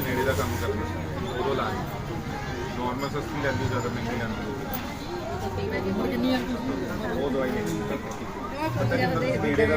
ਨੇੜੇ ਦਾ ਕੰਮ ਕਰਨਾ ਉਦੋਂ ਲਾਣੀ ਨਾਰਮਲ ਸਸਤੀ ਲੈਂਦੀ ਜ਼ਿਆਦਾ ਮਹਿੰਗੀ ਲੈਂਦੀ ਉਹ ਦਵਾਈ ਨਹੀਂ ਨੇੜੇ ਦਾ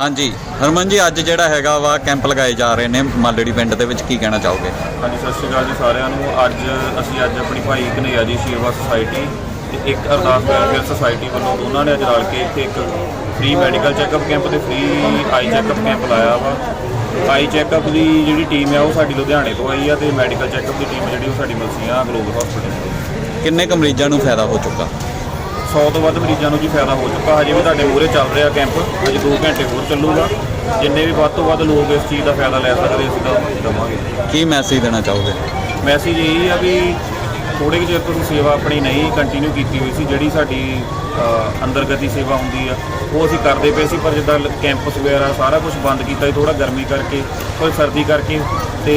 ਹਾਂਜੀ, ਹਰਮਨ ਜੀ, ਅੱਜ ਜਿਹੜਾ ਹੈਗਾ ਵਾ ਕੈਂਪ ਲਗਾਏ ਜਾ ਰਹੇ ਨੇ ਮਾਲੜੀ ਪਿੰਡ ਦੇ ਵਿੱਚ, ਕੀ ਕਹਿਣਾ ਚਾਹੋਗੇ? ਹਾਂਜੀ, ਸਤਿ ਸ਼੍ਰੀ ਅਕਾਲ ਜੀ ਸਾਰਿਆਂ ਨੂੰ। ਅੱਜ ਅਸੀਂ ਅੱਜ ਆਪਣੀ ਭਾਈ ਕਨਈਆ ਜੀ ਸ਼ੇਵਾ ਸੁਸਾਇਟੀ ਤੇ ਇੱਕ ਅਰਦਾਸ ਵੈਲਫੇਅਰ ਸੁਸਾਇਟੀ ਵੱਲੋਂ ਦੋਨਾਂ ਨੇ ਅੱਜ ਰਲ ਕੇ ਇੱਥੇ ਇੱਕ ਫ੍ਰੀ ਮੈਡੀਕਲ ਚੈੱਕਅਪ ਕੈਂਪ ਤੇ ਫ੍ਰੀ ਆਈ ਚੈੱਕਅਪ ਕੈਂਪ ਲਾਇਆ ਵਾ। ਆਈ ਚੈੱਕਅਪ ਦੀ ਜਿਹੜੀ ਟੀਮ ਹੈ ਉਹ ਸਾਡੀ ਲੁਧਿਆਣੇ ਤੋਂ ਆਈ ਆ ਤੇ ਮੈਡੀਕਲ ਚੈੱਕਅਪ ਦੀ ਟੀਮ ਜਿਹੜੀ ਉਹ ਸਾਡੀ ਮਲਸੀਆਂ ਗਲੋਬਲ ਹਸਪੀਟਲ ਤੋਂ ਕਿੰਨੇ ਕੁ ਮਰੀਜ਼ਾਂ ਨੂੰ ਫਾਇਦਾ ਹੋ ਚੁੱਕਾ? 100 ਤੋਂ ਵੱਧ ਮਰੀਜ਼ਾਂ ਨੂੰ ਜੀ ਫਾਇਦਾ ਹੋ ਚੁੱਕਾ। ਹਜੇ ਵੀ ਤੁਹਾਡੇ ਮੂਹਰੇ ਚੱਲ ਰਿਹਾ ਕੈਂਪ ਹਜੇ 2 ਘੰਟੇ ਹੋਰ ਚੱਲੂਗਾ। ਜਿੰਨੇ ਵੀ ਵੱਧ ਤੋਂ ਵੱਧ ਲੋਕ ਇਸ ਚੀਜ਼ ਦਾ ਫਾਇਦਾ ਲੈ ਸਕਦੇ ਅਸੀਂ ਤਾਂ ਦੇਵਾਂਗੇ। ਕੀ ਮੈਸੇਜ ਦੇਣਾ ਚਾਹੋਗੇ? ਮੈਸੇਜ ਇਹ ਆ ਵੀ ਥੋੜੇ ਕੁ ਚਿਰ ਤੁਸੀਂ ਸੇਵਾ ਆਪਣੀ ਨਹੀਂ ਕੰਟੀਨਿਊ ਕੀਤੀ ਹੋਈ ਸੀ, ਜਿਹੜੀ ਸਾਡੀ ਅੰਦਰਗਤੀ ਸੇਵਾ ਹੁੰਦੀ ਆ, ਉਹ ਅਸੀਂ ਕਰਦੇ ਪਏ ਸੀ, ਪਰ ਜਿੱਦਾਂ ਕੈਂਪਸ ਵਗੈਰਾ ਸਾਰਾ ਕੁਝ ਬੰਦ ਕੀਤਾ ਸੀ ਥੋੜਾ ਗਰਮੀ ਕਰਕੇ, ਕੋਈ ਸਰਦੀ ਕਰਕੇ ਤੇ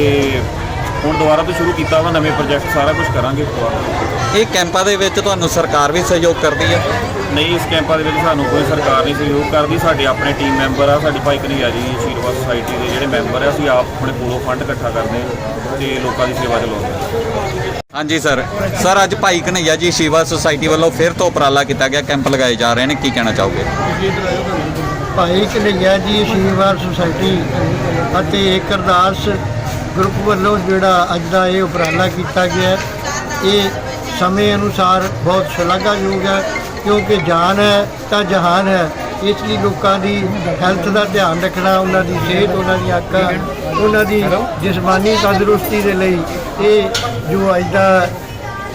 ਹੁਣ ਦੁਬਾਰਾ ਤੋਂ ਸ਼ੁਰੂ ਕੀਤਾ ਵਾ, ਨਵੇਂ ਪ੍ਰੋਜੈਕਟ ਸਾਰਾ ਕੁਝ ਕਰਾਂਗੇ। ਦੁਬਾਰਾ ਇਹ ਕੈਂਪਾਂ ਦੇ ਵਿੱਚ ਤੁਹਾਨੂੰ ਸਰਕਾਰ ਵੀ ਸਹਿਯੋਗ ਕਰਦੀ ਹੈ? ਨਹੀਂ ਇਸ ਕੈਂਪਾਂ ਦੇ ਵਿੱਚ ਸਾਨੂੰ ਕੋਈ ਸਰਕਾਰ ਨਹੀਂ ਸਹਿਯੋਗ ਕਰਦੀ। ਸਾਡੇ ਆਪਣੇ ਟੀਮ ਮੈਂਬਰ ਆ ਸਾਡੀ ਭਾਈ ਕਨਈਆ ਜੀ ਆਸ਼ੀਰਵਾਦ ਸੁਸਾਇਟੀ ਦੇ ਜਿਹੜੇ ਮੈਂਬਰ ਆ ਅਸੀਂ ਆਪ ਆਪਣੇ ਕੋਲੋਂ ਫੰਡ ਇਕੱਠਾ ਕਰਦੇ ਹਾਂ ਤੇ ਲੋਕਾਂ ਦੀ ਸੇਵਾ ਚਲਾਉਂਦੇ ਹਾਂ। ਹਾਂਜੀ ਸਰ। ਸਰ ਅੱਜ ਭਾਈ ਕਨਈਆ ਜੀ ਸ਼ਿਵਾ ਸੁਸਾਇਟੀ ਵੱਲੋਂ ਫਿਰ ਤੋਂ ਉਪਰਾਲਾ ਕੀਤਾ ਗਿਆ। ਕੈਂਪ ਲਗਾਏ ਜਾ ਰਹੇ ਨੇ। ਕੀ ਕਹਿਣਾ ਚਾਹੋਗੇ? ਭਾਈ ਕਨਈਆ ਜੀ ਆਸ਼ੀਰਵਾਦ ਸੁਸਾਇਟੀ ਅਤੇ ਇੱਕ ਅਰਦਾਸ ਗਰੁੱਪ ਵੱਲੋਂ ਜਿਹੜਾ ਅੱਜ ਦਾ ਇਹ ਉਪਰਾਲਾ ਕੀਤਾ ਗਿਆ ਇਹ ਸਮੇਂ ਅਨੁਸਾਰ ਬਹੁਤ ਸ਼ਲਾਘਾਯੋਗ ਹੈ, ਕਿਉਂਕਿ ਜਾਨ ਹੈ ਤਾਂ ਜਹਾਨ ਹੈ। ਇਸ ਲਈ ਲੋਕਾਂ ਦੀ ਹੈਲਥ ਦਾ ਧਿਆਨ ਰੱਖਣਾ, ਉਹਨਾਂ ਦੀ ਸਿਹਤ, ਉਹਨਾਂ ਦੀਆਂ ਅੱਖਾਂ ਉਹਨਾਂ ਦੀ ਜਿਸਮਾਨੀ ਤੰਦਰੁਸਤੀ ਦੇ ਲਈ ਇਹ ਜੋ ਅੱਜ ਦਾ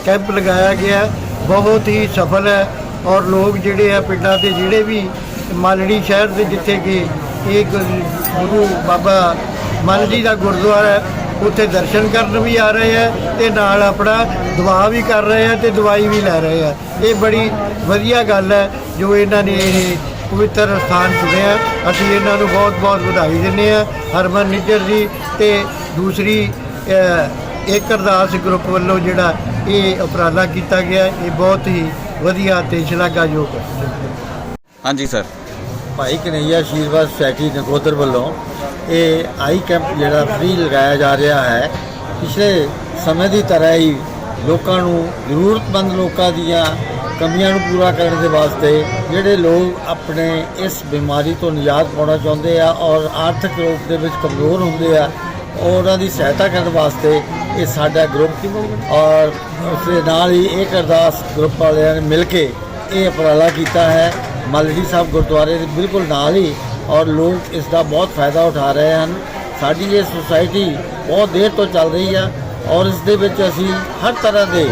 ਕੈਂਪ ਲਗਾਇਆ ਗਿਆ ਬਹੁਤ ਹੀ ਸਫਲ ਹੈ। ਔਰ ਲੋਕ ਜਿਹੜੇ ਆ ਪਿੰਡਾਂ ਦੇ ਜਿਹੜੇ ਵੀ ਮਾਲੜੀ ਸ਼ਹਿਰ ਦੇ ਜਿੱਥੇ ਕਿ ਇਹ ਗੁਰੂ ਬਾਬਾ ਮਨ ਜੀ ਦਾ ਗੁਰਦੁਆਰਾ ਹੈ ਉੱਥੇ ਦਰਸ਼ਨ ਕਰਨ ਵੀ ਆ ਰਹੇ ਹੈ ਤੇ ਨਾਲ ਆਪਣਾ ਦੁਆ ਵੀ ਕਰ ਰਹੇ ਹੈ ਤੇ ਦਵਾਈ ਵੀ ਲੈ ਰਹੇ ਹੈ ਇਹ ਬੜੀ ਵਧੀਆ ਗੱਲ ਹੈ ਜੋ ਇਹਨਾਂ ਨੇ ਇਹ ਪਵਿੱਤਰ ਸਥਾਨ ਚੁਣਿਆ। ਅਸੀਂ ਇਹਨਾਂ ਨੂੰ ਬਹੁਤ ਬਹੁਤ ਵਧਾਈ ਦਿੰਦੇ ਹਾਂ। ਹਰਮਨ ਨਿੱਜਰ ਜੀ ਤੇ ਦੂਸਰੀ ਇੱਕ ਅਰਦਾਸ ਗਰੁੱਪ ਵੱਲੋਂ ਜਿਹੜਾ ਇਹ ਉਪਰਾਲਾ ਕੀਤਾ ਗਿਆ ਇਹ ਬਹੁਤ ਹੀ ਵਧੀਆ ਤੇ ਸ਼ਲਾਘਾਯੋਗ ਹੈ। ਹਾਂਜੀ ਸਰ। ਭਾਈ ਕਨਈਆ ਆਸ਼ੀਰਵਾਦ ਸੁਸਾਇਟੀ ਨਗੋਦਰ ਵੱਲੋਂ ਇਹ ਆਈ ਕੈਂਪ ਜਿਹੜਾ ਫ੍ਰੀ ਲਗਾਇਆ ਜਾ ਰਿਹਾ ਹੈ, ਪਿਛਲੇ ਸਮੇਂ ਦੀ ਤਰ੍ਹਾਂ ਹੀ ਲੋਕਾਂ ਨੂੰ ਜ਼ਰੂਰਤਮੰਦ ਲੋਕਾਂ ਦੀਆਂ ਕਮੀਆਂ ਨੂੰ ਪੂਰਾ ਕਰਨ ਦੇ ਵਾਸਤੇ ਜਿਹੜੇ ਲੋਕ ਆਪਣੇ ਇਸ ਬਿਮਾਰੀ ਤੋਂ ਨਿਜਾਤ ਪਾਉਣਾ ਚਾਹੁੰਦੇ ਆ ਔਰ ਆਰਥਿਕ ਰੂਪ ਦੇ ਵਿੱਚ ਕਮਜ਼ੋਰ ਹੁੰਦੇ ਆ, ਉਹਨਾਂ ਦੀ ਸਹਾਇਤਾ ਕਰਨ ਵਾਸਤੇ ਇਹ ਸਾਡਾ ਗਰੁੱਪ ਔਰ ਉਸ ਦੇ ਨਾਲ ਹੀ ਇਹ ਅਰਦਾਸ ਗਰੁੱਪ ਵਾਲਿਆਂ ਨੇ ਮਿਲ ਕੇ ਇਹ ਉਪਰਾਲਾ ਕੀਤਾ ਹੈ। ਮਲੜੀ ਸਾਹਿਬ ਗੁਰਦੁਆਰੇ ਦੇ ਬਿਲਕੁਲ ਨਾਲ ਹੀ ਔਰ ਲੋਕ ਇਸ ਦਾ ਬਹੁਤ ਫਾਇਦਾ ਉਠਾ ਰਹੇ ਹਨ। ਸਾਡੀ ਇਹ ਸੁਸਾਇਟੀ ਬਹੁਤ ਦੇਰ ਤੋਂ ਚੱਲ ਰਹੀ ਆ ਔਰ ਇਸ ਦੇ ਵਿੱਚ ਅਸੀਂ ਹਰ ਤਰ੍ਹਾਂ ਦੇ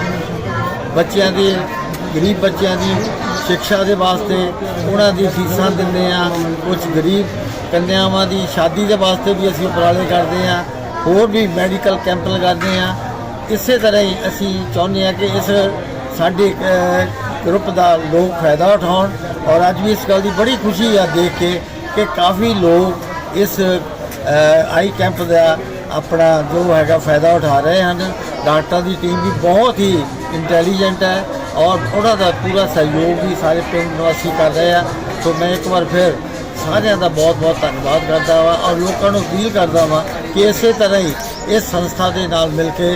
ਬੱਚਿਆਂ ਦੀ, ਗਰੀਬ ਬੱਚਿਆਂ ਦੀ ਸਿੱਖਿਆ ਦੇ ਵਾਸਤੇ ਉਹਨਾਂ ਦੀ ਫੀਸਾਂ ਦਿੰਦੇ ਆ ਕੁਝ ਗਰੀਬ ਕੰਨਿਆਵਾਂ ਦੀ ਸ਼ਾਦੀ ਦੇ ਵਾਸਤੇ ਵੀ ਅਸੀਂ ਉਪਰਾਲੇ ਕਰਦੇ ਆ, ਹੋਰ ਵੀ ਮੈਡੀਕਲ ਕੈਂਪ ਲਗਾਉਂਦੇ ਆ। ਇਸੇ ਤਰ੍ਹਾਂ ਹੀ ਅਸੀਂ ਚਾਹੁੰਦੇ ਆ ਕਿ ਇਸ ਸਾਡੇ ਗਰੁੱਪ ਦਾ ਲੋਕ ਫਾਇਦਾ ਉਠਾਉਣ ਔਰ ਅੱਜ ਵੀ ਇਸ ਗੱਲ ਦੀ ਬੜੀ ਖੁਸ਼ੀ ਆ ਦੇਖ ਕੇ ਕਿ ਕਾਫੀ ਲੋਕ ਇਸ ਆਈ ਕੈਂਪ ਦਾ ਆਪਣਾ ਜੋ ਹੈਗਾ ਫਾਇਦਾ ਉਠਾ ਰਹੇ ਹਨ। ਡਾਕਟਰਾਂ ਦੀ ਟੀਮ ਵੀ ਬਹੁਤ ਹੀ ਇੰਟੈਲੀਜੈਂਟ ਹੈ ਔਰ ਉਹਨਾਂ ਦਾ ਪੂਰਾ ਸਹਿਯੋਗ ਵੀ ਸਾਰੇ ਪਿੰਡ ਨਿਵਾਸੀ ਕਰ ਰਹੇ ਆ। ਸੋ ਮੈਂ ਇੱਕ ਵਾਰ ਫਿਰ ਸਾਰਿਆਂ ਦਾ ਬਹੁਤ ਬਹੁਤ ਧੰਨਵਾਦ ਕਰਦਾ ਹਾਂ ਔਰ ਲੋਕਾਂ ਨੂੰ ਅਪੀਲ ਕਰਦਾ ਹਾਂ ਕਿ ਇਸੇ ਤਰ੍ਹਾਂ ਹੀ ਇਸ ਸੰਸਥਾ ਦੇ ਨਾਲ ਮਿਲ ਕੇ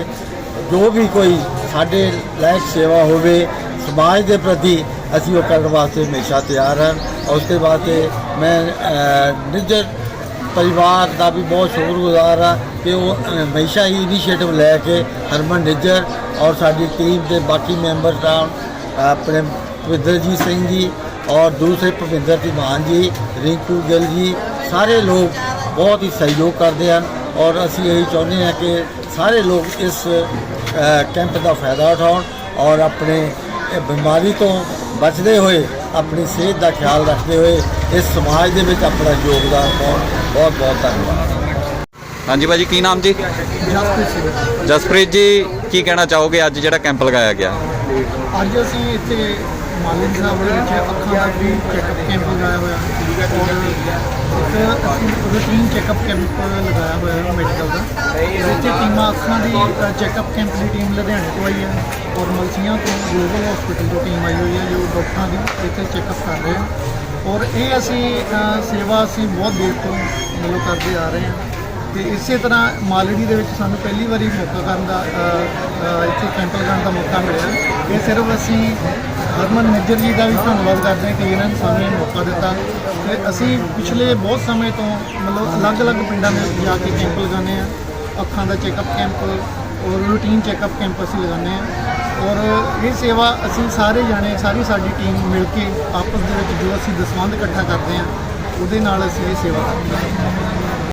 ਜੋ ਵੀ ਕੋਈ ਸਾਡੇ ਲਾਇਕ ਸੇਵਾ ਹੋਵੇ, ਸਮਾਜ ਦੇ ਪ੍ਰਤੀ ਅਸੀਂ ਉਹ ਕਰਨ ਵਾਸਤੇ ਹਮੇਸ਼ਾ ਤਿਆਰ ਹਾਂ ਔਰ ਉਸ ਦੇ ਵਾਸਤੇ ਮੈਂ ਨਿੱਜਰ ਪਰਿਵਾਰ ਦਾ ਵੀ ਬਹੁਤ ਸ਼ੁਕਰਗੁਜ਼ਾਰ ਹਾਂ ਕਿ ਉਹ ਹਮੇਸ਼ਾ ਹੀ ਇਨੀਸ਼ੀਏਟਿਵ ਲੈ ਕੇ ਹਰਮਨ ਨਿੱਜਰ ਔਰ ਸਾਡੀ ਟੀਮ ਦੇ ਬਾਕੀ ਮੈਂਬਰ ਤਾਂ ਆਪਣੇ ਭਵਿੰਦਰਜੀਤ ਸਿੰਘ ਜੀ ਔਰ ਦੂਸਰੇ ਭਵਿੰਦਰ ਧੀਮਾਨ ਜੀ, ਰਿੰਕੂ ਗਿੱਲ ਜੀ, ਸਾਰੇ ਲੋਕ ਬਹੁਤ ਹੀ ਸਹਿਯੋਗ ਕਰਦੇ ਹਨ ਔਰ ਅਸੀਂ ਇਹੀ ਚਾਹੁੰਦੇ ਹਾਂ ਕਿ ਸਾਰੇ ਲੋਕ ਇਸ ਕੈਂਪ ਦਾ ਫਾਇਦਾ ਉਠਾਉਣ ਔਰ ਆਪਣੇ ਇਹ ਬਿਮਾਰੀ ਤੋਂ ਬਚਦੇ ਹੋਏ ਆਪਣੀ ਸਿਹਤ ਦਾ ਖਿਆਲ ਰੱਖਦੇ ਹੋਏ ਇਸ ਸਮਾਜ ਦੇ ਵਿੱਚ ਆਪਣਾ ਯੋਗਦਾਨ ਪਾਉਣ ਬਹੁਤ ਬਹੁਤ ਧੰਨਵਾਦ। ਹਾਂਜੀ ਭਾਜੀ ਕੀ ਨਾਮ ਜੀ? ਜਸਪ੍ਰੀਤ ਜੀ ਕੀ ਕਹਿਣਾ ਚਾਹੋਗੇ? ਅੱਜ ਜਿਹੜਾ ਕੈਂਪ ਲਗਾਇਆ ਗਿਆ। ਅੱਜ ਅਸੀਂ ਇੱਥੇ ਮਾਲਿਕ ਸਾਹਿਬ ਦੇ ਵਿੱਚ ਅੱਖਾਂ ਦਾ ਵੀ ਚੈੱਕਅਪ ਕੈਂਪ ਲਗਾਇਆ ਹੋਇਆ। ਔਰ ਇੱਕ ਅਸੀਂ ਰੂਟੀਨ ਚੈੱਕਅਪ ਕੈਂਪ ਲਗਾਇਆ ਹੋਇਆ ਹੈ ਮੈਡੀਕਲ ਦਾ। ਇਹਦੇ 'ਚ ਟੀਮਾਂ ਅੱਖਾਂ ਦੀ ਚੈੱਕਅਪ ਕੈਂਪ ਦੀ ਟੀਮ ਲੁਧਿਆਣੇ ਤੋਂ ਆਈ ਹੈ ਔਰ ਮਲਸੀਆਂ ਤੋਂ ਗਲੋਬਲ ਹਸਪੀਟਲ ਤੋਂ ਟੀਮ ਆਈ ਹੋਈ ਹੈ ਜੋ ਡਾਕਟਰਾਂ ਦੀ ਇੱਥੇ ਚੈੱਕਅਪ ਕਰ ਰਹੇ ਹਨ। ਔਰ ਇਹ ਅਸੀਂ ਸੇਵਾ ਅਸੀਂ ਬਹੁਤ ਦੇਰ ਤੋਂ ਮਤਲਬ ਕਰਦੇ ਆ ਰਹੇ ਹਾਂ। ਤੇ ਇਸੇ ਤਰ੍ਹਾਂ ਮਾਲੜੀ ਦੇ ਵਿੱਚ ਸਾਨੂੰ ਪਹਿਲੀ ਵਾਰੀ ਮੌਕਾ ਕਰਨ ਦਾ ਇੱਥੇ ਕੈਂਪ ਲਗਾਉਣ ਦਾ ਮੌਕਾ ਮਿਲਿਆ। ਇਹ ਸਿਰਫ ਅਸੀਂ ਹਰਮਨ ਨਿੱਜਰ ਜੀ ਦਾ ਵੀ ਧੰਨਵਾਦ ਕਰਦੇ ਹਾਂ ਕਿ ਇਹਨਾਂ ਨੇ ਸਾਨੂੰ ਇਹ ਮੌਕਾ ਦਿੱਤਾ। ਤੇ ਅਸੀਂ ਪਿਛਲੇ ਬਹੁਤ ਸਮੇਂ ਤੋਂ ਮਤਲਬ ਅਲੱਗ-ਅਲੱਗ ਪਿੰਡਾਂ ਵਿੱਚ ਜਾ ਕੇ ਕੈਂਪ ਲਗਾਉਂਦੇ ਆ ਅੱਖਾਂ ਦਾ ਚੈੱਕਅਪ ਕੈਂਪ ਔਰ ਰੂਟੀਨ ਚੈੱਕਅਪ ਕੈਂਪ ਅਸੀਂ ਲਗਾਉਂਦੇ ਆ ਔਰ ਇਹ ਸੇਵਾ ਅਸੀਂ ਸਾਰੇ ਜਾਣੇ, ਸਾਰੀ ਸਾਡੀ ਟੀਮ ਮਿਲ ਕੇ ਆਪਸ ਦੇ ਵਿੱਚ ਜੋ ਅਸੀਂ ਦਸਵੰਧ ਇਕੱਠਾ ਕਰਦੇ ਆ ਉਹਦੇ ਨਾਲ ਅਸੀਂ ਇਹ ਸੇਵਾ ਕਰਦੇ ਹਾਂ।